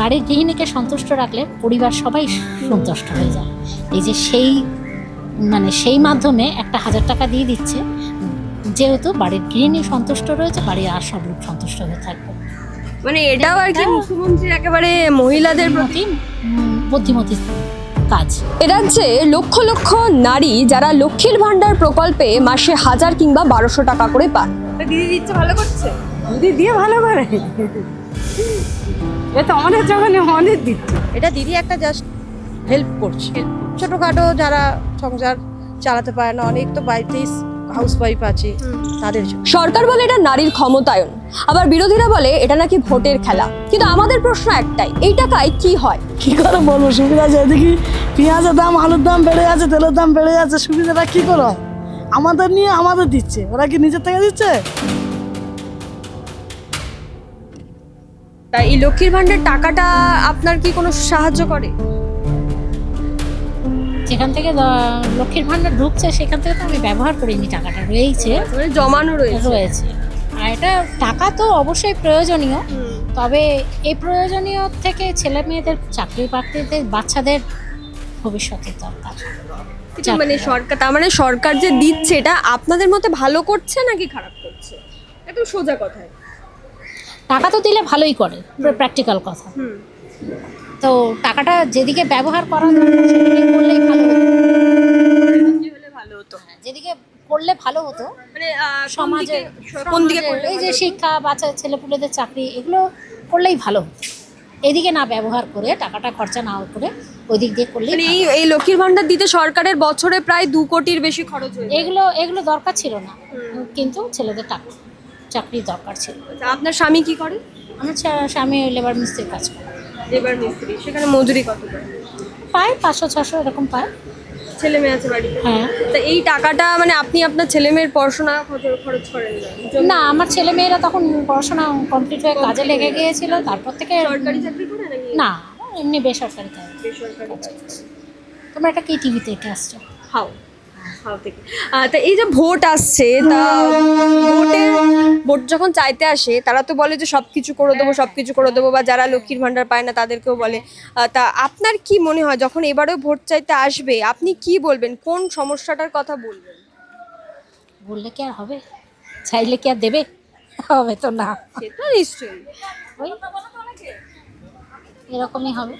বাড়ির গৃহিণীকে সন্তুষ্ট রাখলে পরিবার সবাই সন্তুষ্ট হয়ে যায়। এই যে সেই মানে সেই মাধ্যমে একটা হাজার টাকা দিয়ে দিচ্ছে। যেহেতু বাড়ির গৃহিণী সন্তুষ্ট রয়েছে বাড়ির আর সব লোক সন্তুষ্ট হয়ে থাকবে। মানে এটাও আর কি মুখ্যমন্ত্রীর একেবারে মহিলাদের প্রতি বুদ্ধিমতী কাজ। এ রাজ্যে লক্ষ লক্ষ নারী যারা লক্ষ্মীর ভান্ডার প্রকল্পে মাসে হাজার কিংবা বারোশো টাকা করে পান দিদি দিচ্ছে ভালো করছে? দিদি দিয়ে ভালো করে। এ তো অনেক যখন অনেক দিচ্ছে এটা দিদি একটা জাস্ট হেল্প করছে। ছোটোখাটো যারা সংসার চালাতে পারে না অনেক তো বাড়িতেই হাউস ওয়াইফ আছে তাদের সরকার বলে এটা নারীর ক্ষমতায়ন আবার বিরোধীরা বলে এটা নাকি ভোটের খেলা। কিন্তু আমাদের প্রশ্ন একটাই এই টাকায় কি হয়? কি করে বলব সুবিধা আছে এদিকে। পেঁয়াজের দাম আলুর দাম বেড়ে যাচ্ছে তেলের দাম বেড়ে যাচ্ছে সুবিধাটা কি করে হয়? আমাদের নিয়ে আমাদের দিচ্ছে ওরা কি নিজের থেকে দিচ্ছে? তাই এই লক্ষ্মীর ভান্ডার টাকাটা আপনার কি কোনো সাহায্য করে? যেখান থেকে দ- লক্ষ্মীর ভাণ্ডার ঢুকছে সেখান থেকে তো আমি ব্যবহার করিনি টাকাটা রয়েছে। মানে জমানো রয়েছে। রয়েছে। আর এটা টাকা তো অবশ্যই প্রয়োজনীয় তবে এই প্রয়োজনীয় থেকে ছেলে মেয়েদের চাকরি বাকরিদের বাচ্চাদের ভবিষ্যতের দরকার। কিন্তু মানে সরকার তার মানে সরকার যে দিচ্ছে এটা আপনাদের মতে ভালো করছে নাকি খারাপ করছে? একদম সোজা কথায়। টাকা তো দিলে ভালোই করে প্র্যাকটিক্যাল কথা। তো টাকাটা যেদিকে ব্যবহার করা দরকার সেদিকে করলেই ভালো হতো। হ্যাঁ, যেদিকে করলে ভালো হতো মানে সমাজে কোন দিকে করলে এই যে শিক্ষা বাচ্চা ছেলেপুলেদের চাকরি এগুলো করলেই ভালো হতো। এদিকে না ব্যবহার করে টাকাটা খরচা না করে ওই দিক দিয়ে করলেই মানে এই এই লক্ষ্মীর ভান্ডার দিতে সরকারের বছরে প্রায় দু কোটির বেশি খরচ হয়ে এগুলো এগুলো দরকার ছিল না। কিন্তু ছেলেদের টাকা। চাকরির দরকার ছিল। আচ্ছা, আপনার স্বামী কি করে? আমার স্বামী লেবার মিস্ত্রির কাজ করে। লেবার মিস্ত্রি সেখানে মজুরি কত করে? পায় পাঁচশো ছশো এরকম পায়। ছেলে মেয়ে আছে বাড়িতে? হ্যাঁ। তা এই টাকাটা মানে আপনি আপনার ছেলে মেয়ের পড়াশোনা খরচ- খরচ করেন না? না আমার ছেলে মেয়েরা তখন পড়াশোনা কমপ্লিট হয়ে কাজে লেগে গিয়েছিল তারপর থেকে সরকারি চাকরি করে না এমনি বেসরকারি কাজ বেসরকারি? তোমরা এটা কি টিভিতে এটা আসছো? হাও। থেকে তা এই যে ভোট আসছে তা ভোটের ভোট যখন চাইতে আসে তারা তো বলে যে সব কিছু করে দেবো সব কিছু করে দেবো বা যারা লক্ষ্মীর ভাণ্ডার পায় না তাদেরকেও বলে। তা আপনার কি মনে হয় যখন এবারেও ভোট চাইতে আসবে আপনি কি বলবেন? কোন সমস্যাটার কথা বলবেন? বললে কি আর হবে? চাইলে কি আর দেবে? হবে তো না। সে তো নিশ্চয়ই। এরকমই হবে।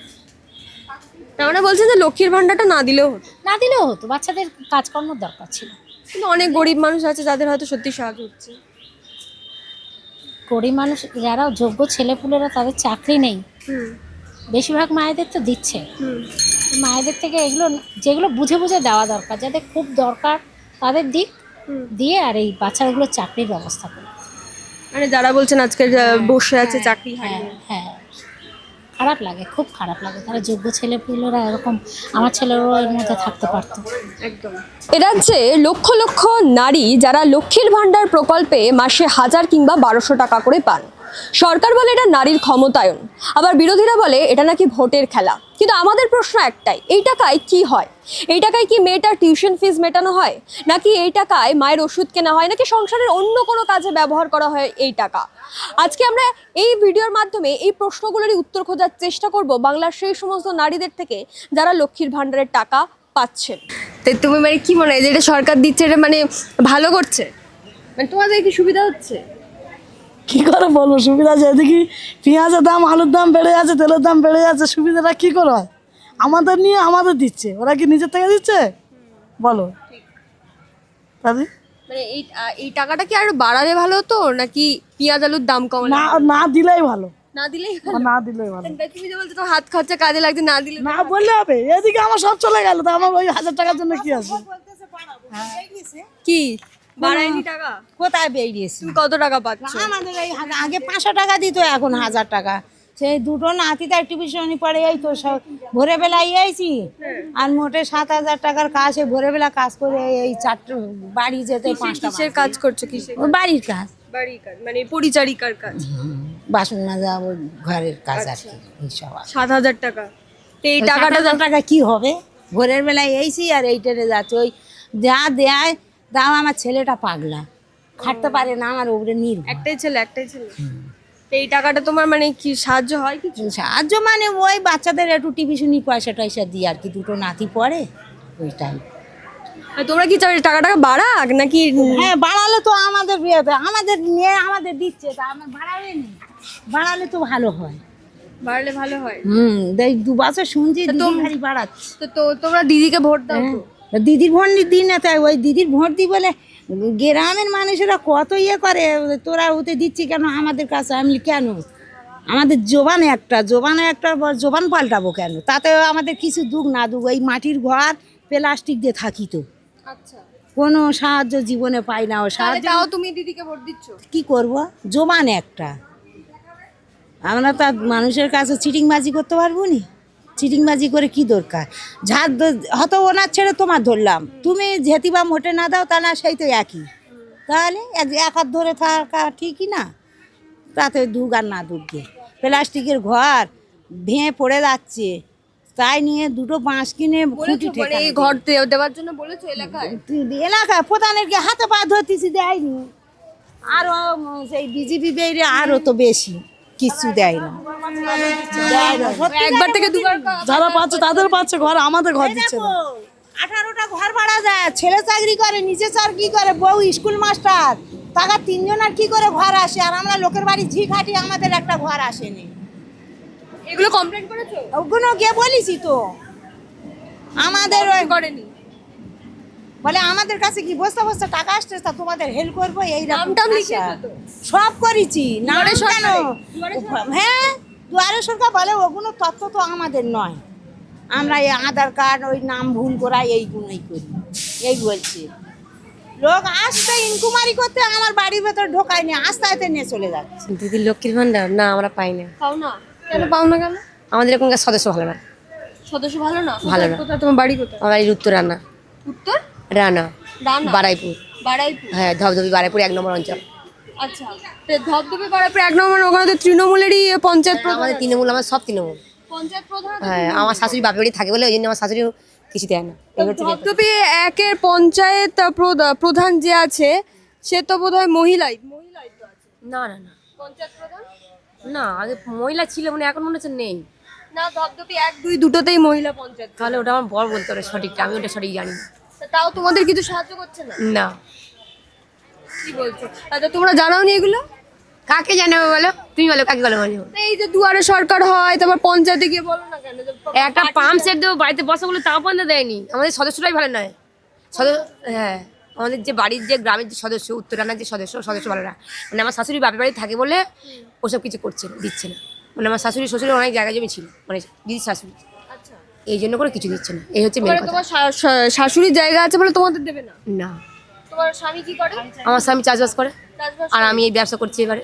তার মানে বলছেন যে লক্ষ্মীর ভাণ্ডারটা না দিলেও হতো। না দিলেও হতো বাচ্চাদের কাজকর্মের দরকার ছিল। কিন্তু অনেক গরিব মানুষ আছে যাদের হয়তো সত্যি সাহায্য হচ্ছে। গরিব মানুষ যারা যোগ্য ছেলেপুলেরা তাদের চাকরি নেই। বেশিরভাগ মায়েদের তো দিচ্ছে। হুম। মায়েদের থেকে এগুলো যেগুলো বুঝে বুঝে দেওয়া দরকার যাদের খুব দরকার তাদের দিক দিয়ে আর এই বাচ্চাগুলো চাকরির ব্যবস্থা করে। মানে যারা বলছেন আজকে বসে আছে চাকরি হ্যাঁ হ্যাঁ। খারাপ লাগে খুব খারাপ লাগে। তারা যোগ্য ছেলেপুলেরা এরকম আমার ছেলেরও এর মধ্যে থাকতে পারতো। একদম। এ রাজ্যে লক্ষ লক্ষ নারী যারা লক্ষ্মীর ভাণ্ডার প্রকল্পে মাসে হাজার কিংবা বারোশো টাকা করে পান। সরকার বলে এটা নারীর ক্ষমতায়ন। আবার বিরোধীরা বলে এটা নাকি ভোটের খেলা। কিন্তু আমাদের প্রশ্ন একটাই এই টাকায় কি হয়? এই টাকায় কি মেয়েটার টিউশন ফিজ মেটানো হয়? নাকি এই টাকায় মায়ের ওষুধ কেনা হয়? নাকি সংসারের অন্য কোনো কাজে ব্যবহার করা হয় এই টাকা? আজকে আমরা এই ভিডিওর মাধ্যমে এই প্রশ্নগুলোরই উত্তর খোঁজার চেষ্টা করব বাংলার সেই সমস্ত নারীদের থেকে যারা লক্ষ্মীর ভাণ্ডারের টাকা পাচ্ছেন। তো তুমি মানে কি মনে হয় যে এটা সরকার দিচ্ছে এটা মানে ভালো করছে? মানে তোমাদের কি সুবিধা হচ্ছে? কি করে বলব? সুবিধা আছে? এদিকে পেঁয়াজের দাম আলুর দাম বেড়ে যাচ্ছে তেলের দাম বেড়ে যাচ্ছে সুবিধাটা কি করে হয়? আমাদের নিয়ে আমাদের দিচ্ছে। ওরা কি নিজের থেকে দিচ্ছে? বলো। তাদের মানে এই এই টাকাটা কি আরও বাড়ালে ভালো হতো নাকি পেঁয়াজ আলুর দাম কমালে না না দিলেই ভালো। না দিলেই না দিলেই ভালো। তুমি যে বলছো তো হাত খরচা কাজে লাগছে না দিলে না বললে হবে। এদিকে আমার সব চলে গেল তো আমার ওই হাজার টাকার জন্য কি আছে? কি? বাড়ায়নি টাকা? কোথায় বেরিয়েছি? তুমি কত টাকা পাচ্ছ? আমাদের এই আগে পাঁচশো টাকা দিত এখন হাজার টাকা। সেই দুটো নাতি তার টিউশনি পড়ে এই তো সব ভোরে বেলায় আইছি আর মোটে সাত হাজার টাকার কাজ সে ভোরে বেলা কাজ করে এই চারটে বাড়ি যেতে পাঁচটা কিসের কাজ করছ কিসের বাড়ির কাজ। বাড়ির কাজ মানে পরিচারিকার কাজ। বাসন মাজা ঘরের কাজ আর কি এইসব সাত হাজার টাকা। তো এই টাকাটা টাকা কি হবে? ভোরের বেলায় এইছি আর এই টেনে যাচ্ছে। ওই যা দেয় দাও আমার ছেলেটা পাগলা। খাটতে পারে না আমার উপরে নির্ভর। একটাই ছেলে একটাই ছেলে। তো এই টাকাটা তোমার মানে কি সাহায্য হয় কিছু? সাহায্য মানে ওই বাচ্চাদের একটু টিভিশনি পয়সা টয়সা দিই আর কি দুটো নাতি পড়ে ওইটাই। আর তোমরা কি চাও টাকাটা বাড়াক নাকি? হ্যাঁ বাড়ালে তো আমাদের বিয়েতে আমাদের নিয়ে আমাদের দিচ্ছে তা আমার বাড়াবে নি বাড়ালে তো ভালো হয়। বাড়লে ভালো হয়। হুম দেখ দু বছর শুনছি দিদি বাড়াচ্ছে। তো তোমরা দিদিকে ভোট দাও তা। দিদির ভোট দিন না তাই ওই দিদির ভোট দিই বলে গ্রামের মানুষেরা কত ইয়ে করে তোরা ওতে দিচ্ছি কেন? আমাদের কাছে আমি কেন? আমাদের জোবান একটা জোবানে একটা জোবান পাল্টাবো কেন? তাতে আমাদের কিছু দুঃখ না দুঃখ ওই মাটির ঘর প্লাস্টিক দিয়ে থাকি তো। আচ্ছা। কোনো সাহায্য জীবনে পাই না ও সাহায্য তুমি দিদিকে ভোট দিচ্ছ? কি করব? জোবান একটা। আমরা তো মানুষের কাছে চিটিংবাজি করতে পারব নি। চিটিংবাজি করে কি দরকার? ঝাড় দ- হয়তো ওনার ছেড়ে তোমার ধরলাম। তুমি যেতি বা মোটে না দাও তা না সেই তো একই। তাহলে এক এক হাত ধরে থাকা ঠিকই না? তাতে দুগ আর না দুগে প্লাস্টিকের ঘর ভেঙে পড়ে যাচ্ছে। তাই নিয়ে দুটো বাঁশ কিনে খুঁটি মানে এই ঘর দেওয়ার জন্য বলেছ এলাকায়? এলাকায় প্রধানের কি হাতে পা ধরতেছি দেয়নি। আরও উম, সেই বিজেপি বেড়ে আরও তো বেশি। কিছু দেয় না। একবার থেকে দুবার যারা পাচ্ছে তাদের পাচ্ছে ঘর আমাদের ঘর দিচ্ছে না। আঠারোটা ঘর ভাড়া যায় ছেলে চাকরি করে নিচে চাকরি করে বউ স্কুল মাস্টার। টাকা তিনজন আর কি করে ঘর আসে? আর আমরা লোকের বাড়ি ঝি খাটি আমাদের একটা ঘর আসেনি। এগুলো কমপ্লেন করেছ? ওগুলো গিয়ে বলেছি তো। আমাদের ওই করেনি। বলে আমাদের কাছে কি বস্তা বস্তা টাকা আসছে তা তোমাদের হেল্প করব এই নাম টাম সব করেছি। নাম কেন? হ্যাঁ দুয়ারে সরকার বলে ওগুলো তত্ত্ব তো আমাদের নয়। আমরা এই আধার কার্ড ওই নাম ভুল করা এইগুলোই করি। এই বলছি। লোক আসতে ইনকুমারি করতে আমার বাড়ির ভেতর ঢোকায়নি আস্তে আস্তে নিয়ে চলে যাচ্ছে। দিদি লক্ষ্মীর ভান্ডার? না আমরা পাই না। পাও না? কেন পাও না কেন? আমাদের এরকমকার সদস্য ভালো না। সদস্য ভালো না? ভালো না। কোথায়? তোমার বাড়ি কোথায়? আমার এই উত্তর রান্না উত্তর? রানা বারাইপুর। বাড়াইপুর হ্যাঁ ধবধবি বারাইপুর এক নম্বর অঞ্চল। আচ্ছা তো ধবধবে বাড়াইপুর এক নম্বর ওখানে তো তৃণমূলেরই পঞ্চায়েত প্রধান আমাদের তৃণমূল আমার সব তৃণমূল। পঞ্চায়েত প্রধান হ্যাঁ আমার শাশুড়ি বাপের বাড়ি থাকে বলে ওই জন্য আমার শাশুড়ি কিছু দেয় না। ধবধবে একের পঞ্চায়েত প্রধা- প্রধান যে আছে সে তো বোধহয় মহিলাই মহিলাই তো আছে। না না না। পঞ্চায়েত প্রধান? না আগে মহিলা ছিল মানে এখন মনে হচ্ছে নেই। না ধবধবে এক দুই দুটোতেই মহিলা পঞ্চায়েত তাহলে ওটা আমার বড় বলতে পারে সঠিকটা আমি ওটা সঠিক জানি না। তাও তোমাদের কিছু সাহায্য করছে না? না। কি বলছো? আচ্ছা তোমরা জানাও নি এগুলো? কাকে জানাবে বলো? তুমি বলো কাকে বলো তা এই যে দুয়ারে সরকার হয় তারপর পঞ্চায়েতে গিয়ে বলো না কেন? একটা পাম্প সেট দেবো বাড়িতে বসা বলে তাও পর্যন্ত দেয়নি। আমাদের সদস্যরাই ভালো নয়। সদস্য হ্যাঁ আমাদের যে বাড়ির যে গ্রামের যে সদস্য উত্তরানার যে সদস্য সদস্য ভালো না মানে আমার শাশুড়ি বাপের বাড়ি থাকে বলে ওসব কিছু করছে না দিচ্ছে না। মানে আমার শাশুড়ি শ্বশুরের অনেক জায়গা জমি ছিল মানে দিদির শাশুড়ি। এই জন্য করে কিছু দিচ্ছে না। এই হচ্ছে মেন মানে কথা। তোমার শাশুড়ির জায়গা আছে বলে তোমাদের দেবে না? না। তোমার স্বামী কি করে? আমার স্বামী চাষবাস করে। আর আমি এই ব্যবসা করছি এবারে।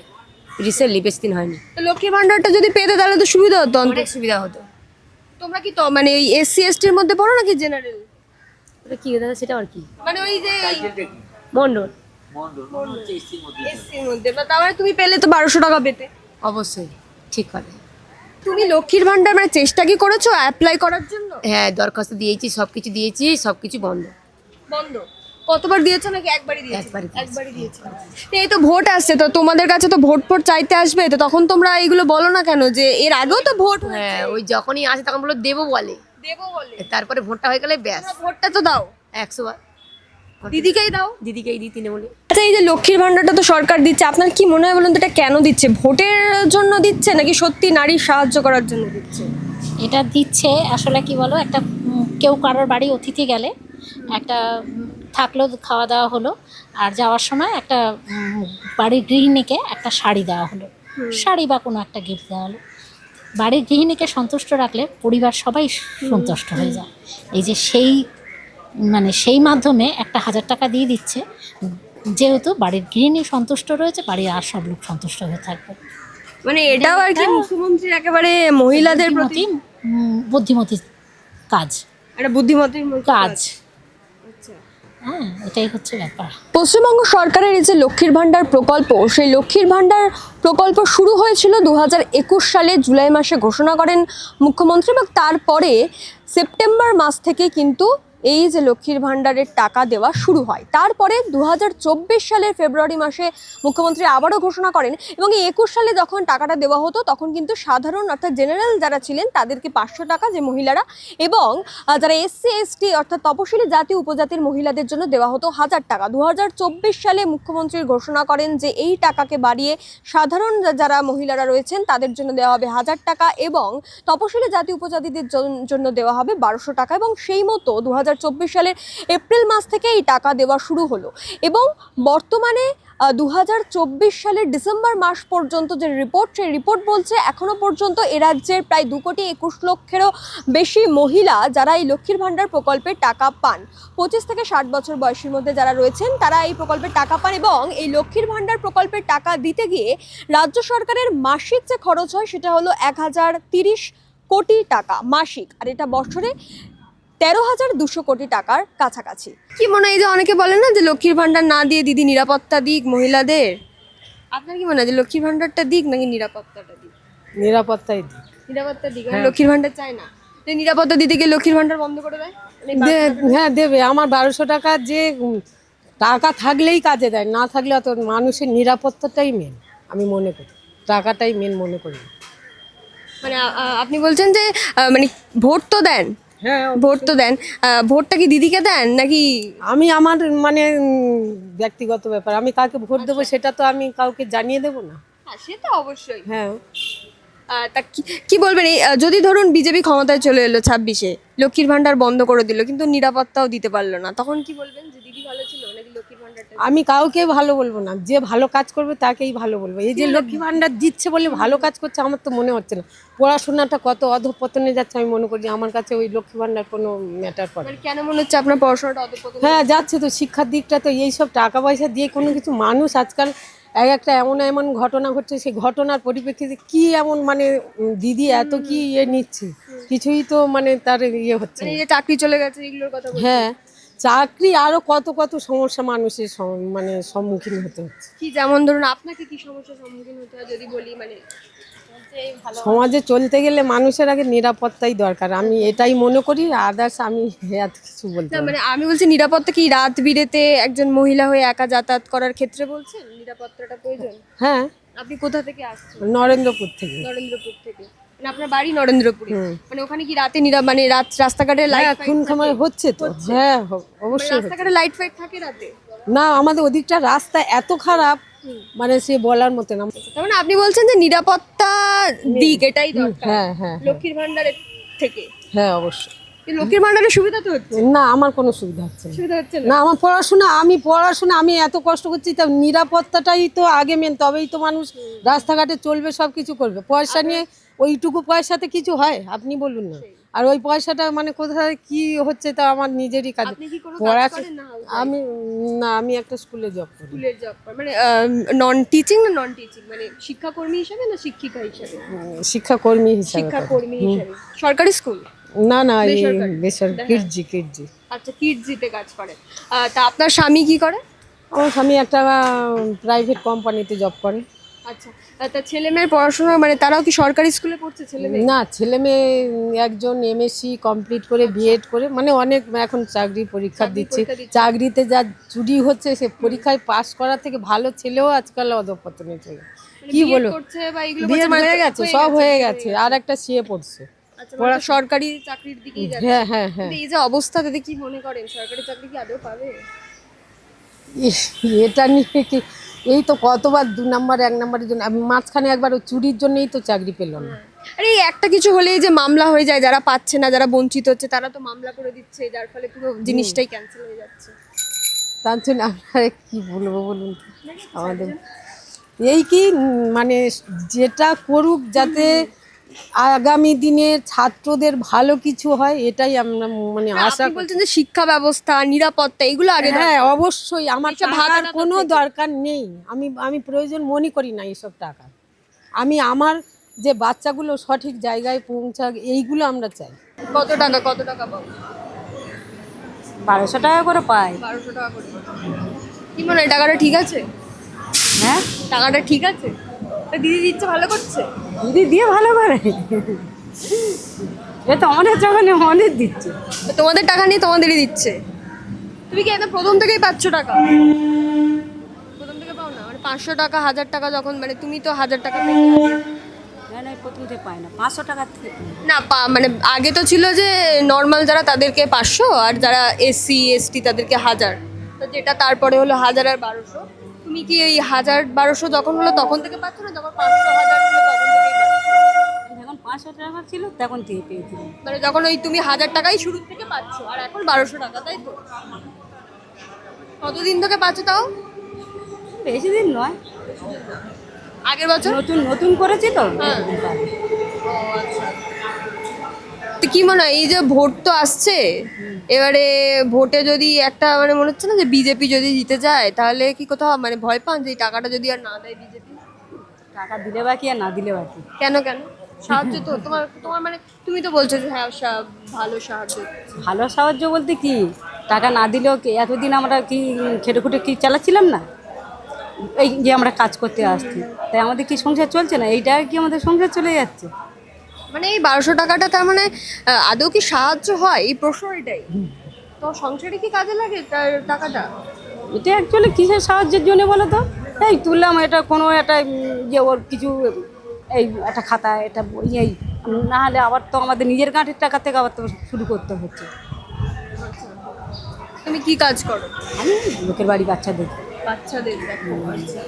রিসেন্টলি বেশি দিন হয়নি। লক্ষ্মী ভান্ডারটা যদি পেতে তাহলে তো সুবিধা হতো। অনেক সুবিধা হতো। তোমরা কি তো মানে এই এসসি এসটির মধ্যে পড়ো নাকি জেনারেল ওটা কি দাদা সেটা আর কি? মানে ওই যে মন্ডল। মন্ডল এসসির মধ্যে তার মানে তুমি পেলে তো বারোশো টাকা পেতে। অবশ্যই ঠিক কথা। তুমি লক্ষ্মীর ভান্ডার মানে চেষ্টা কি করেছ অ্যাপ্লাই করার জন্য? হ্যাঁ দরখাস্ত দিয়েছি সব কিছু দিয়েছি সব কিছু বন্ধ। বন্ধ। কতবার দিয়েছ নাকি একবারই দিয়েছ? একবারই দিয়েছ। এই তো ভোট আসছে তো তোমাদের কাছে তো ভোট ফোট চাইতে আসবে তো তখন তোমরা এইগুলো বলো না কেন যে এর আগেও তো ভোট হ্যাঁ ওই যখনই আসে তখন বলো দেবো বলে। দেবো বলে। তারপরে ভোটটা হয়ে গেলে ব্যাস। ভোটটা তো দাও। একশো বার। দিদিকেই দাও। দিদিকেই দিই তিনে বলে আচ্ছা এই যে লক্ষ্মীর ভান্ডারটা তো সরকার দিচ্ছে আপনার কি মনে হয় বলুন তো এটা কেন দিচ্ছে? ভোটের জন্য দিচ্ছে নাকি সত্যি নারীর সাহায্য করার জন্য দিচ্ছে? এটা দিচ্ছে আসলে কি বলো একটা কেউ কারোর বাড়ি অতিথি গেলে একটা থাকল খাওয়া দাওয়া হলো আর যাওয়ার সময় একটা বাড়ির গৃহিণীকে একটা শাড়ি দেওয়া হলো। শাড়ি বা কোনো একটা গিফট দেওয়া হলো। বাড়ির গৃহিণীকে সন্তুষ্ট রাখলে পরিবার সবাই সন্তুষ্ট হয়ে যায়। এই যে সেই মানে সেই মাধ্যমে একটা হাজার টাকা দিয়ে দিচ্ছে। যেহেতু বাড়ির গৃহিণী সন্তুষ্ট রয়েছে বাড়ির আর সব লোক সন্তুষ্ট হয়ে থাকবে। মানে এটাও আর কি মুখ্যমন্ত্রীর একেবারে মহিলাদের প্রতি বুদ্ধিমতী কাজ। একটা বুদ্ধিমতির কাজ। হ্যাঁ এটাই হচ্ছে ব্যাপার। পশ্চিমবঙ্গ সরকারের এই যে লক্ষ্মীর ভাণ্ডার প্রকল্প সেই লক্ষ্মীর ভাণ্ডার প্রকল্প শুরু হয়েছিল দু একুশ সালে জুলাই মাসে ঘোষণা করেন মুখ্যমন্ত্রী এবং তারপরে সেপ্টেম্বর মাস থেকে কিন্তু এই যে লক্ষ্মীর ভাণ্ডারের টাকা দেওয়া শুরু হয়। তারপরে দু হাজার চব্বিশ সালের ফেব্রুয়ারি মাসে মুখ্যমন্ত্রী আবারও ঘোষণা করেন এবং এই একুশ সালে যখন টাকাটা দেওয়া হতো, তখন কিন্তু সাধারণ অর্থাৎ জেনারেল যারা ছিলেন, তাদেরকে পাঁচশো টাকা যে মহিলারা এবং যারা এসসি, এসটি অর্থাৎ তপশিলি জাতি, উপজাতির মহিলাদের জন্য দেওয়া হতো হাজার টাকা। দু হাজার চব্বিশ সালে মুখ্যমন্ত্রীর ঘোষণা করেন যে এই টাকাকে বাড়িয়ে সাধারণ যারা মহিলারা রয়েছেন, তাদের জন্য দেওয়া হবে হাজার টাকা এবং তপশিলি জাতি, উপজাতিদের জন্য দেওয়া হবে বারোশো টাকা এবং সেই মতো দু হাজার সালের এপ্রিল মাস থেকে এই টাকা দেওয়া শুরু হলো। এবং বর্তমানে দু হাজার চব্বিশ সালের ডিসেম্বর মাস পর্যন্ত যে রিপোর্ট সেই রিপোর্ট বলছে এখনও পর্যন্ত এ রাজ্যের প্রায় দু কোটি একুশ লক্ষেরও বেশি মহিলা যারা এই লক্ষ্মীর ভাণ্ডার প্রকল্পের টাকা পান। পঁচিশ থেকে ষাট বছর বয়সের মধ্যে যারা রয়েছেন, তারা এই প্রকল্পের টাকা পান এবং এই লক্ষ্মীর ভাণ্ডার প্রকল্পের টাকা দিতে গিয়ে রাজ্য সরকারের মাসিক যে খরচ হয়, সেটা হলো এক হাজার তিরিশ কোটি টাকা মাসিক। আর এটা বছরে তেরো হাজার দুশো কোটি টাকার কাছাকাছি। কি মনে হয় এই যে অনেকে বলে না যে লক্ষ্মীর ভাণ্ডার না দিয়ে দিদি নিরাপত্তা দিক মহিলাদের? আপনার কি মনে হয় যে লক্ষ্মীর ভাণ্ডারটা দিক নাকি নিরাপত্তাটা দিক? নিরাপত্তাই দিক। নিরাপত্তা দিক মানে লক্ষ্মীর ভাণ্ডার চায় না। যে নিরাপত্তা দিতে গিয়ে লক্ষ্মীর ভাণ্ডার বন্ধ করে দেয়? মানে দে- হ্যাঁ দেবে। আমার বারোশো টাকা যে উম, টাকা থাকলেই কাজে দেয় না থাকলে অত মানুষের নিরাপত্তাটাই মেন আমি মনে করি। টাকাটাই মেন মনে করি। মানে আ- আ- আপনি বলছেন যে আ, মানে ভোট তো দেন হ্যাঁ ভোট তো দেন। ভোটটা কি দিদিকে দেন নাকি? আমি আমার মানে ব্যক্তিগত ব্যাপার। আমি কাকে ভোট দেবো সেটা তো আমি কাউকে জানিয়ে দেবো না। হ্যাঁ সে তো অবশ্যই। হ্যাঁ। তা কি- কি বলবেন যদি ধরুন বিজেপি ক্ষমতায় চলে এলো ছাব্বিশে লক্ষ্মীর ভান্ডার বন্ধ করে দিল কিন্তু নিরাপত্তাও দিতে পারল না তখন কি বলবেন যে দিদি ভালো ছিল নাকি লক্ষ্মীর ভান্ডারটা আমি কাউকে ভালো বলব না। যে ভালো কাজ করবে তাকেই ভালো বলব। এই যে লক্ষ্মী ভাণ্ডার দিচ্ছে বলে ভালো কাজ করছে আমার তো মনে হচ্ছে না। পড়াশোনাটা কত অধপতনে যাচ্ছে আমি মনে করি আমার কাছে ওই লক্ষ্মী ভাণ্ডার কোনো ম্যাটার করে কেন মনে হচ্ছে আপনার পড়াশোনাটা হ্যাঁ যাচ্ছে? তো শিক্ষার দিকটা তো এইসব টাকা পয়সা দিয়ে কোনো কিছু মানুষ আজকাল এক একটা এমন এমন ঘটনা ঘটছে সেই ঘটনার পরিপ্রেক্ষিতে কি এমন মানে দিদি এত কি ইয়ে নিচ্ছে? কিছুই তো মানে তার ইয়ে হচ্ছে মানে চাকরি চলে গেছে এগুলোর কথা হ্যাঁ। চাকরি আরও কত কত সমস্যা মানুষের সম- মানে সম্মুখীন হতে হচ্ছে। কি যেমন ধরুন আপনাকে কি সমস্যার সম্মুখীন হতে হয় যদি বলি মানে সমাজে চলতে গেলে মানুষের আগে নিরাপত্তাই দরকার। আমি এটাই মনে করি আদার্স আমি এত কিছু বলতে না পারব না। মানে আমি বলছি নিরাপত্তা কি রাত বিরেতে একজন মহিলা হয়ে একা যাতায়াত করার ক্ষেত্রে বলছেন? নিরাপত্তাটা প্রয়োজন? হ্যাঁ। আপনি কোথা থেকে আসছেন? নরেন্দ্রপুর থেকে। নরেন্দ্রপুর থেকে। মানে আপনার বাড়ি নরেন্দ্রপুরে। মানে ওখানে কি রাতে নিরা মানে রাত রাস্তাঘাটে হ্যাঁ লাইট খুন খামার হচ্ছে তো। হ্যাঁ অবশ্যই রাস্তাঘাটে লাইট ফাইট থাকে রাতে? না আমাদের ওদিকটা রাস্তা এত খারাপ মানে সে বলার মতো না। তার মানে আপনি বলছেন যে নিরাপত্তা দিক এটাই দরকার। হ্যাঁ হ্যাঁ। লক্ষ্মীর ভান্ডারের থেকে। হ্যাঁ অবশ্যই। লক্ষ্মীর ভান্ডারের সুবিধা তো হচ্ছে। না আমার কোনো সুবিধা হচ্ছে সুবিধা হচ্ছে না? আমার পড়াশোনা আমি পড়াশোনা আমি এত কষ্ট করছি তা নিরাপত্তাটাই তো আগে মেন তবেই তো মানুষ রাস্তাঘাটে চলবে সব কিছু করবে। পয়সা নিয়ে ওইটুকু পয়সাতে কিছু হয়? আপনি বলুন না। আর ওই পয়সাটা মানে কোথায় কি হচ্ছে তা আমার নিজেরই কাজ। আমি না আমি একটা স্কুলে জব করি। স্কুলের জব মানে নন টিচিং না নন টিচিং মানে শিক্ষাকর্মী হিসেবে না শিক্ষিকা হিসেবে? উম, শিক্ষাকর্মী হিসাবে। শিক্ষাকর্মী হিসেবে। সরকারি স্কুল? না না এই বেসরকারি? কিডজি কিডজি। আচ্ছা কিডজিতে কাজ করে। তা আপনার স্বামী কি করে? আমার স্বামী একটা প্রাইভেট কোম্পানিতে জব করে। আচ্ছা তা ছেলে মেয়ের পড়াশোনা মানে তারাও কি সরকারি স্কুলে পড়ছে ছেলে মেয়ে? না ছেলে মেয়ে একজন এমএসসি কমপ্লিট করে বিএড করে মানে অনেক এখন চাকরি পরীক্ষা দিচ্ছে। চাকরিতে যা চুরি হচ্ছে সে পরীক্ষায় পাশ করা থেকে ভালো ছেলেও আজকাল অধপতনে চলে। কি BEd বলব? করছে বা এগুলো বিয়ে মানে হয়ে গেছে সব হয়ে গেছে আর একটা সিএ পড়ছে। আচ্ছা মানে সরকারি চাকরির দিকেই যাচ্ছে। হ্যাঁ হ্যাঁ হ্যাঁ। এই যে অবস্থা তাতে কি মনে করেন? সরকারি চাকরি কি আদৌ পাবে? এটা নিয়ে কি এই তো কতবার দু নাম্বার এক নাম্বারের জন্য আমি মাঝখানে একবার ও চুরির জন্যই তো চাকরি পেল না আরে একটা কিছু হলেই যে মামলা হয়ে যায় যারা পাচ্ছে না যারা বঞ্চিত হচ্ছে তারা তো মামলা করে দিচ্ছে যার ফলে পুরো জিনিসটাই ক্যান্সেল হয়ে যাচ্ছে। তার জন্য আপনারা কি বলব বলুন আমাদের এই কি মানে যেটা করুক যাতে আগামী দিনের ছাত্রদের ভালো কিছু হয় এটাই আমরা মানে আশা আপনি বলছেন যে শিক্ষা ব্যবস্থা নিরাপত্তা এগুলো আগে হ্যাঁ অবশ্যই আমার টাকার কোনো দরকার নেই। আমি আমি প্রয়োজন মনে করি না এইসব টাকা। আমি আমার যে বাচ্চাগুলো সঠিক জায়গায় পৌঁছাক এইগুলো আমরা চাই। কত টাকা কত টাকা পাবো? বারোশো টাকা করে পাই। বারোশো টাকা করে। কি মনে হয় টাকাটা ঠিক আছে? হ্যাঁ? টাকাটা ঠিক আছে? তা দিদি দিচ্ছে ভালো করছে? দিদি দিয়ে ভালো করে। এ তো আমাদের যখন অনেক দিচ্ছে। তোমাদের টাকা নিয়ে তোমাদেরই দিচ্ছে। তুমি কি একদম প্রথম থেকেই পাচ্ছ টাকা? প্রথম থেকে পাও না? মানে পাঁচশো টাকা হাজার টাকা যখন মানে তুমি তো হাজার টাকা পেতে না না প্রথম থেকে পায় না। পাঁচশো টাকা না মানে আগে তো ছিল যে নর্মাল যারা তাদেরকে পাঁচশো আর যারা এসসি এসটি তাদেরকে হাজার। তো যেটা তারপরে হলো হাজার আর বারোশো। তুমি কি এই হাজার বারোশো যখন হলো তখন থেকে পাচ্ছ না? যখন পাঁচশো হাজার ছিল তখন থেকেই যখন পাঁচশো টাকা ছিল তখন থেকে পেয়েছিলাম। মানে যখন ওই তুমি হাজার টাকাই শুরু থেকে পাচ্ছ আর এখন বারোশো টাকা তাই তো? কতদিন থেকে পাচ্ছ তাও? বেশি দিন নয়। আগের বছর? নতুন নতুন করেছি তো। হ্যাঁ। কি মনে হয় এই যে ভোট তো আসছে এবারে ভোটে যদি একটা মানে মনে হচ্ছে না যে বিজেপি যদি জিতে যায় তাহলে কি কোথাও মানে ভয় পান যে এই টাকাটা যদি আর না দেয় বিজেপি? টাকা দিলে বাকি আর না দিলে বাকি। কেন কেন? সাহায্য তো তোমার তোমার মানে তুমি তো বলছো যে হ্যাঁ সা- ভালো সাহায্য। ভালো সাহায্য বলতে কি? টাকা না দিলেও কি এতদিন আমরা কি খেটে খুঁটে কি চালাচ্ছিলাম না? এই যে আমরা কাজ করতে আসছি। তাই আমাদের কি সংসার চলছে না? এইটা কি আমাদের সংসার চলে যাচ্ছে? মানে এই বারোশো টাকাটা তার মানে আদৌ কি সাহায্য হয়? এই প্রশ্ন এটাই। তো সংসারে কি কাজে লাগে তার টাকাটা? এটা অ্যাকচুয়ালি কিসের সাহায্যের জন্য বলো তো? এই তুললাম এটা কোনো একটা যে ওর কিছু এই একটা খাতা এটা বই, এই নাহলে আবার তো আমাদের নিজের গাঁটের টাকা থেকে আবার তো শুরু করতে হচ্ছে। তুমি কি কাজ করো? আমি লোকের বাড়ি বাচ্চাদের। বাচ্চাদের আচ্ছা।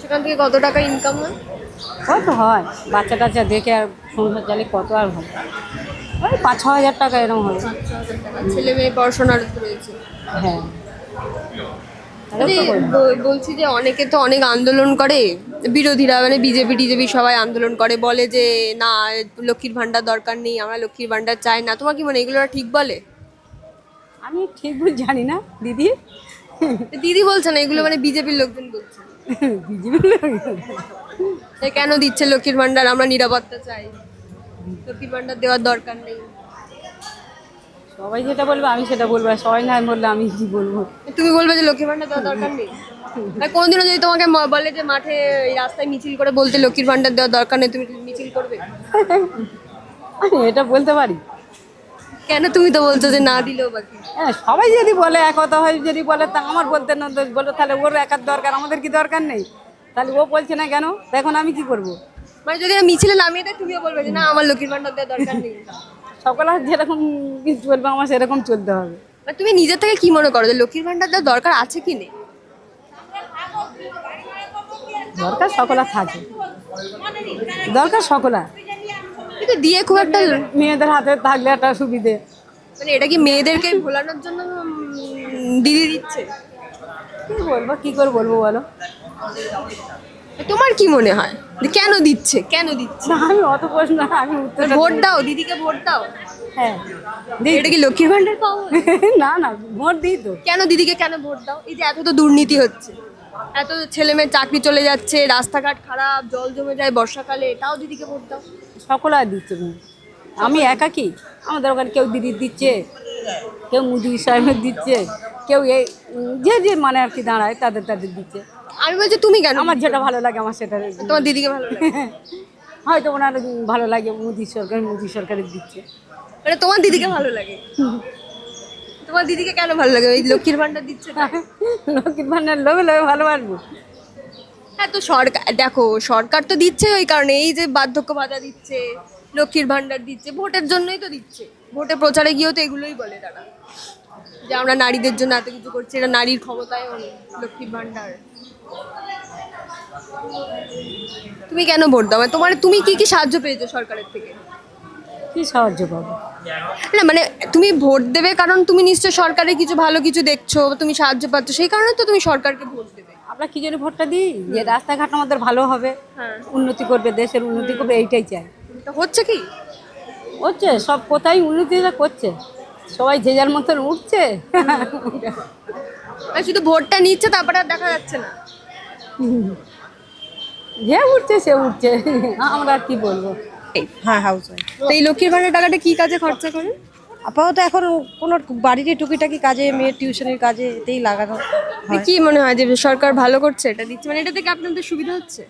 সেখান থেকে কত টাকা ইনকাম হয়? কত হয়। বাচ্চা টাচ্চা দেখে আর সংসার চালে কত আর হবে? ওই পাঁচ ছ হাজার টাকা এরকম হয়। ছেলে মেয়ে পড়াশোনার রয়েছে। হ্যাঁ। বলছি যে অনেকে তো অনেক আন্দোলন করে। বিরোধীরা মানে বিজেপি টিজেপি সবাই আন্দোলন করে। বলে যে না লক্ষ্মীর ভান্ডার দরকার নেই আমরা লক্ষ্মীর ভান্ডার চাই না। তোমার কি মনে হয় এগুলো ঠিক বলে? আমি ঠিক জানি না দিদি। দিদি বলছে না এগুলো মানে বিজেপির লোকজন বলছে। বিজেপি তাই কেন দিচ্ছে লক্ষ্মীর ভান্ডার আমরা নিরাপত্তা চাই। লক্ষ্মীর ভান্ডার দেওয়ার দরকার নেই। সবাই যেটা বলবে আমি সেটা বলব সবাই না বললে আমি কি বলব? তুমি বলবে যে লক্ষ্মীর ভান্ডার দেওয়ার দরকার নেই? আর কোনোদিনও যদি তোমাকে বলে যে মাঠে এই রাস্তায় মিছিল করে বলতে লক্ষ্মীর ভান্ডার দেওয়ার দরকার নেই তুমি মিছিল করবে? আমি এটা বলতে পারি। কেন তুমি তো বলছো যে না দিলেও বাকি? হ্যাঁ সবাই যদি বলে একতা হয় যদি বলে তা আমার বলতে না বলো তাহলে ওর একার দরকার আমাদের কি দরকার নেই? তাহলে ও বলছে না কেন? এখন আমি কি করব? মানে যদি মিছিলে নামিয়ে দেয় তুমিও বলবে যে না আমার লক্ষ্মীর ভান্ডার দেওয়ার দরকার নেই। সকলে যেরকম চলবে আমার সেরকম চলতে হবে। মানে তুমি নিজের থেকে কি মনে করো যে লক্ষ্মীর ভান্ডার দেওয়ার দরকার আছে কি নেই? দরকার সকলা থাকে। দরকার সকলা। কিন্তু দিয়ে খুব একটা মেয়েদের হাতে থাকলে একটা সুবিধে। মানে এটা কি মেয়েদেরকে ভোলানোর জন্য দিদি দিচ্ছে? কি বলব কি করে বলব বলো? তোমার কি মনে হয়? কেন দিচ্ছে? কেন দিচ্ছে? না আমি অত প্রশ্ন আমি উত্তর ভোট দাও দিদিকে ভোট দাও। হ্যাঁ এটা কি লক্ষ্মীর ভান্ডার পাবো না না ভোট দিই তো। কেন দিদিকে কেন ভোট দাও? এই যে এত তো দুর্নীতি হচ্ছে। এত ছেলে মেয়ের চাকরি চলে যাচ্ছে রাস্তাঘাট খারাপ জল জমে যায় বর্ষাকালে তাও দিদিকে ভোট দাও। সকলে দিচ্ছে ভোট। আমি একা কি? আমাদের ওখানে কেউ দিদি দিচ্ছে কেউ মুদি সাহেবের দিচ্ছে কেউ এই যে যে মানে আর কি দাঁড়ায় তাদের তাদের দিচ্ছে। আমি বলছি তুমি কেন? আমার যেটা ভালো লাগে আমার সেটা তোমার দিদিকে ভালো লাগে? হয়তো ওনার ভালো লাগে মোদি সরকার মোদি সরকারের দিচ্ছে। মানে তোমার দিদিকে ভালো লাগে? তোমার দিদিকে কেন ভালো লাগে? ওই লক্ষ্মীর ভান্ডার দিচ্ছে? লক্ষ্মীর ভান্ডার লোভে লোভে ভালোবাসবো হ্যাঁ তো সরকার দেখো সরকার তো দিচ্ছে ওই কারণে এই যে বার্ধক্য ভাতা দিচ্ছে লক্ষ্মীর ভান্ডার দিচ্ছে ভোটের জন্যই তো দিচ্ছে। ভোটে প্রচারে গিয়েও তো এগুলোই বলে তারা। যে আমরা নারীদের জন্য এত কিছু করছি এটা নারীর ক্ষমতায়ন লক্ষ্মীর ভান্ডার তুমি কেন ভোট দাও? মানে তোমার তুমি কি কি সাহায্য পেয়েছ সরকারের থেকে? কি সাহায্য পাবো? না মানে তুমি ভোট দেবে কারণ তুমি নিশ্চয় সরকারের কিছু ভালো কিছু দেখছ তুমি সাহায্য পাচ্ছ সেই কারণে তো তুমি সরকারকে ভোট দেবে। আমরা কি জন্য ভোটটা দিই? যে রাস্তাঘাট আমাদের ভালো হবে হ্যাঁ। উন্নতি করবে দেশের উন্নতি করবে এইটাই চাই। তো হচ্ছে কি? হচ্ছে সব কোথায় উন্নতিটা করছে? সবাই যে যার মতন উঠছে। শুধু ভোটটা নিচ্ছে তারপরে আর দেখা যাচ্ছে না। যে উঠছে সে উঠছে। আমরা আর কি বলব? হ্যাঁ হাউস তো এই লক্ষ্মীর ভান্ডার টাকাটা কি কাজে খরচা করে? আপাতত এখন কোনো বাড়িতে টুকিটাকি কাজে মেয়ের টিউশনের কাজে এতেই লাগানো কি মনে হয় যে সরকার ভালো করছে এটা দিচ্ছে? মানে এটা থেকে আপনাদের সুবিধা হচ্ছে?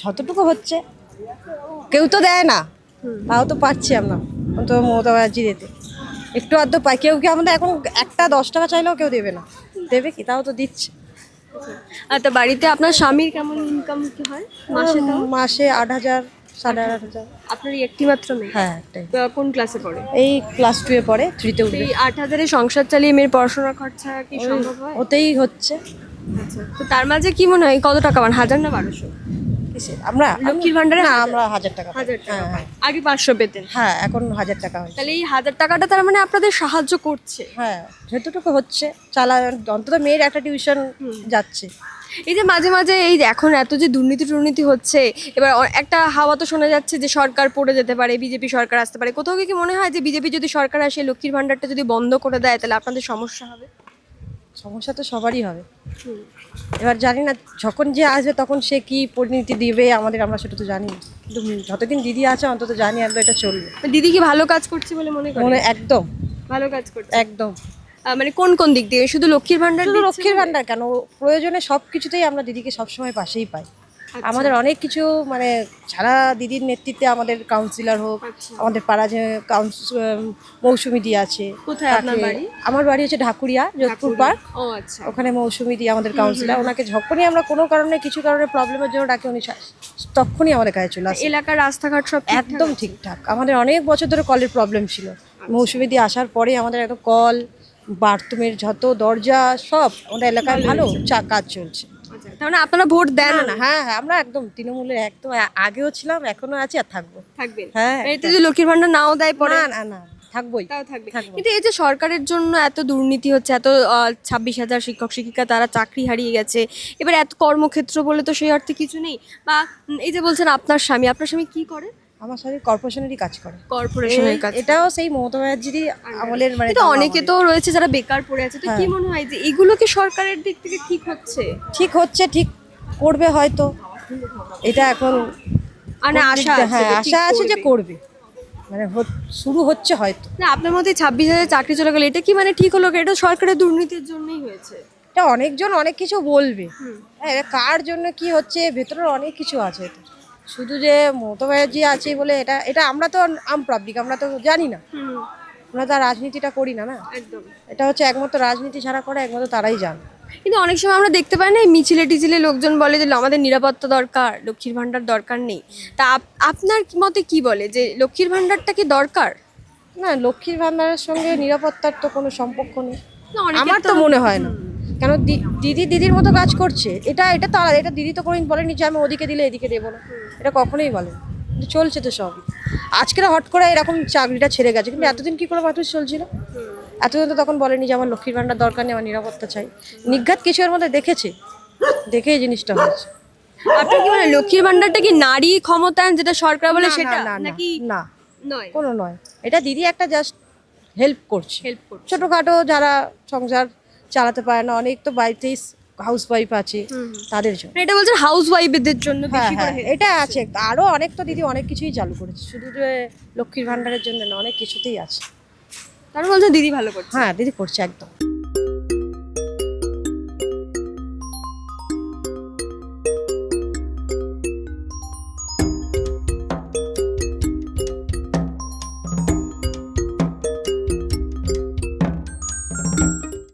যতটুকু হচ্ছে। কেউ তো দেয় না। তাও তো পাচ্ছি আমরা। তো মমতা ব্যানার্জি দিতে। একটু আধ পাই। কেউ কি আমাদের এখন একটা দশ টাকা চাইলেও কেউ দেবে না? দেবে কি? তাও তো দিচ্ছে। আর তা বাড়িতে আপনার স্বামীর কেমন ইনকাম কি হয়? মাসে তাও মাসে আট হাজার সাড়ে আট হাজার। আপনার এই একটি মাত্র মেয়ে? হ্যাঁ একটাই। তো কোন ক্লাসে পড়ে? এই ক্লাস টু এ পড়ে থ্রিতে উঠবে এই আট হাজারে সংসার চালিয়ে মেয়ের পড়াশোনা খরচা কি সম্ভব হয়? ওতেই হচ্ছে। আচ্ছা তো তার মাঝে কি মনে হয়? কত টাকা পান? হাজার না বারোশো? আমরা লক্ষ্মীর ভান্ডারে না আমরা হাজার টাকা হাজার টাকা হ্যাঁ, আগে পাঁচশো পেতেন। হ্যাঁ এখন হাজার টাকা হয় তাহলে এই হাজার টাকাটা তার মানে আপনাদের সাহায্য করছে। হ্যাঁ যতটুকু হচ্ছে চালা অন্তত মেয়ের একটা টিউশন যাচ্ছে। এই যে মাঝে মাঝে এই যে এখন এত যে দুর্নীতি টুর্নীতি হচ্ছে এবার অ- একটা হাওয়া তো শোনা যাচ্ছে যে সরকার পড়ে যেতে পারে বিজেপি সরকার আসতে পারে। কোথাও কি মনে হয় যে বিজেপি যদি সরকার আসে লক্ষ্মীর ভান্ডারটা যদি বন্ধ করে দেয় তাহলে আপনাদের সমস্যা হবে? সমস্যা তো সবারই হবে। এবার জানি না যখন যে আসবে তখন সে কি পরিণতি দিবে আমাদের আমরা সেটা তো জানি না। কিন্তু যতদিন দিদি আছে অন্তত জানি আমরা এটা চলবে। দিদি কি ভালো কাজ করছে বলে মনে করি? মনে একদম। ভালো কাজ করছে? একদম। মানে কোন কোন দিক দিয়ে? শুধু লক্ষ্মীর ভান্ডার শুধু লক্ষ্মীর? ভান্ডার কেন? প্রয়োজনে সব কিছুতেই আমরা দিদিকে সবসময় পাশেই পাই। আমাদের অনেক কিছু মানে সারা দিদির নেতৃত্বে আমাদের কাউন্সিলর হোক আচ্ছা। আমাদের পাড়া যে মৌসুমি দি আছে কোথায় আপনার বাড়ি? আমার বাড়ি হচ্ছে ঢাকুরিয়া যোধপুর পার্ক। ও আচ্ছা। ওখানে মৌসুমি দি আমাদের কাউন্সিলর ওনাকে যখনই আমরা কোনো কারণে কিছু কারণে প্রবলেমের জন্য ডাকি উনি তখনই আমাদের কাছে চলে আসে। এলাকার রাস্তাঘাট সব একদম ঠিকঠাক। আমাদের অনেক বছর ধরে কলের প্রবলেম ছিল। মৌসুমি দিয়ে আসার পরে আমাদের একদম কল বাথরুমের যত দরজা সব আমাদের এলাকায় ভালো চা কাজ চলছে। আচ্ছা, তার মানে আপনারা ভোট দেন না। হ্যাঁ হ্যাঁ আমরা একদম তৃণমূলের একদম আগেও ছিলাম এখনও আছি আর থাকব। থাকবে হ্যাঁ এতে যদি লক্ষ্মীর ভান্ডার নাও দেয় পরে? না না না থাকবোই। তাও থাকবে। থাকব। কিন্তু এই যে সরকারের জন্য এত দুর্নীতি হচ্ছে এত ছাব্বিশ হাজার শিক্ষক শিক্ষিকা তারা চাকরি হারিয়ে গেছে এবার এত কর্মক্ষেত্র বলে তো সেই অর্থে কিছু নেই। বা এই যে বলছেন আপনার স্বামী আপনার স্বামী কি করে? আমার সাথে কর্পোরেশনেরই কাজ করে। কর্পোরেশনের কাজ এটাও সেই মমতা ব্যানার্জিরই আমলের মানে কিন্তু অনেকে তো রয়েছে যারা বেকার পড়ে আছে তো কি হ্যাঁ। মনে হয় যে এগুলো কি সরকারের দিক থেকে ঠিক হচ্ছে? ঠিক হচ্ছে ঠিক করবে হয়তো। এটা এখন মানে আশা হ্যাঁ আশা আছে যে করবে। মানে শুরু হচ্ছে হয়তো। না আপনার মধ্যে ছাব্বিশ হাজার চাকরি চলে গেলে এটা কি মানে ঠিক হলো? এটা সরকারের দুর্নীতির জন্যই হয়েছে। এটা অনেকজন অনেক কিছু বলবে। হ্যাঁ কার জন্য কি হচ্ছে? ভেতরে অনেক কিছু আছে। এতে। শুধু যে মমতা ব্যানার্জি আছে বলে এটা এটা আমরা তো আম পাবলিক আমরা তো জানি না। আমরা তো রাজনীতিটা করি না না? একদম। এটা হচ্ছে একমাত্র রাজনীতি ছাড়া করে একমাত্র তারাই জান। কিন্তু অনেক সময় আমরা দেখতে পাই না মিছিলে টিছিলে লোকজন বলে যে আমাদের নিরাপত্তা দরকার লক্ষ্মীর ভান্ডার দরকার নেই। তা আপ- আপনার মতে কি বলে যে লক্ষ্মীর ভান্ডারটা কি দরকার? না লক্ষ্মীর ভান্ডারের সঙ্গে নিরাপত্তার তো কোনো সম্পর্ক নেই। আমার তো মনে হয় না। কেন দিদি দিদির মতো কাজ করছে? এটা এটা তো আলাদা এটা দিদি তো কোনোদিন বলেনি যে আমি ওদিকে দিলে এদিকে দেবো না। এটা কখনোই বলে কিন্তু চলছে তো সবই। আজকে হট করে এরকম চাকরিটা ছেড়ে গেছে। কিন্তু এতদিন কি করে মানুষ চলছিল? এতদিন তো তখন বলেনি যে আমার লক্ষ্মীর ভান্ডার দরকার নেই আমার নিরাপত্তা চাই। নিঘাত কিছু এর মধ্যে দেখেছে? দেখে এই জিনিসটা হয়েছে। আপনার কি মানে লক্ষ্মীর ভান্ডারটা কি নারী ক্ষমতায়ন যেটা সরকার বলে সেটা না, না, না, নাকি না। নয়? কোনো নয়। এটা দিদি একটা জাস্ট হেল্প করছে। হেল্প করছে। ছোটোখাটো যারা সংসার চালাতে পারে না। অনেক তো বাড়িতেই হাউস ওয়াইফ আছে তাদের জন্য। মানে এটা বলছেন হাউস ওয়াইফদের জন্য হ্যাঁ হ্যাঁ এটা আছে। আরও অনেক তো দিদি অনেক কিছুই চালু করেছে। শুধু যে লক্ষ্মীর ভাণ্ডারের জন্য না অনেক কিছুতেই আছে। তারা বলছে দিদি ভালো করছে। হ্যাঁ দিদি করছে একদম।